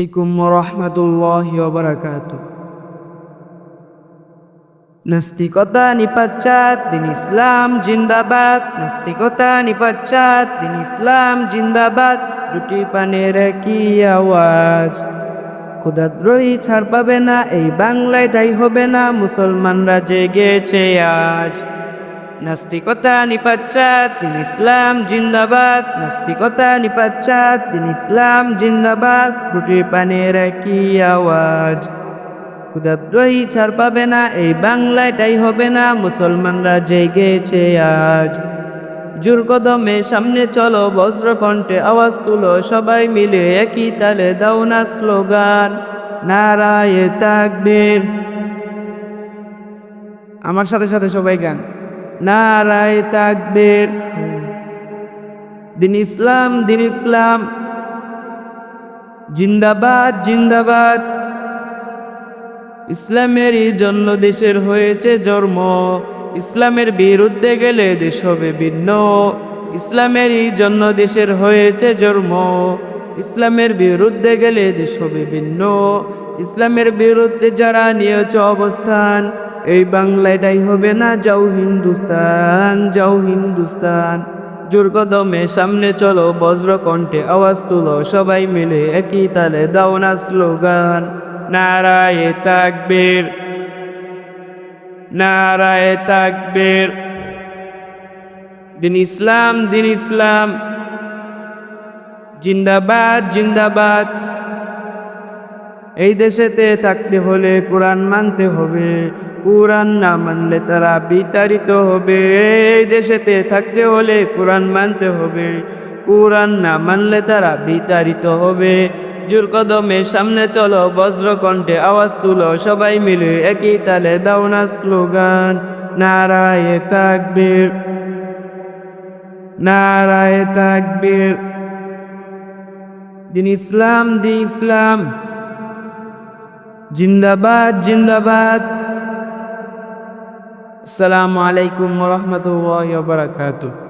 عليكم ورحمة الله وبركاته নাস্তিকতা নিপাচ্চাত দিন ইসলাম জিন্দাবাদ নাস্তিকতা নিপাচ্চাত দিন ইসলাম জিন্দাবাদ দুটি পানের কি আওয়াজ ক্ষুদাদ্রোহী ছাড় পাবে না এই বাংলায় তাই হবে না মুসলমানরা জেগেছে আজ নাস্তিকতা নিপাচ্চাত দিন ইসলাম জিন্দাবাদ। নাস্তিকতা নিপাচ্চাত দিন ইসলাম জিন্দাবাদ। দুটি পানের কি আওয়াজ। ক্ষুদাদ্রোহী ছাড় পাবে না, এই বাংলায় তাই হবে না, মুসলমানরা জেগেছে আজ। জোর কদমে সামনে চলো, বজ্রকণ্ঠে আওয়াজ তুলো, সবাই মিলে একই তালে দাও না স্লোগান, নারায়ে তাকবীর। আমার সাথে সাথে সবাই গান। নারায়ে তাকবীর। দিন ইসলাম দিন ইসলাম। জিন্দাবাদ জিন্দাবাদ। ইসলামেরই জন্য দেশের হয়েছে জন্ম। ইসলামের বিরুদ্ধে গেলে দেশ হবে ভিন্ন। ইসলামেরই জন্য দেশের হয়েছে জন্ম। ইসলামের বিরুদ্ধে গেলে দেশ হবে ভিন্ন। ইসলামের বিরুদ্ধে যারা নিয়েছ অবস্থান এই বাংলাটাই হবে না, যাও হিন্দুস্তান যাও হিন্দুস্তান। জোর কদমে সামনে চলো বজ্রকণ্ঠে আওয়াজ তুলো, সবাই মিলে একই তালে দাও না স্লোগান। নারায়ে তাকবীর নারায়ে তাকবীর। দিন ইসলাম দিন ইসলাম। জিন্দাবাদ জিন্দাবাদ। এই দেশেতে থাকতে হলে কোরআন মানতে হবে। কোরআন না মানলে তারা বিতাড়িত হবে। এই দেশেতে থাকতে হলে কোরআন মানতে হবে। কোরআন না মানলে তারা বিতাড়িত হবে। জোর কদমে সামনে চলো, বজ্রকণ্ঠে আওয়াজ তুলো, সবাই মিলে একই তালে দাও না স্লোগান, নারায়ে তাকবীর নারায়ে তাকবীর। দিন ইসলাম দিন ইসলাম। জিন্দাবাদ জিন্দাবাদ। আসসালামু আলাইকুম রহমতুল্লাহ বারাকাতুহ।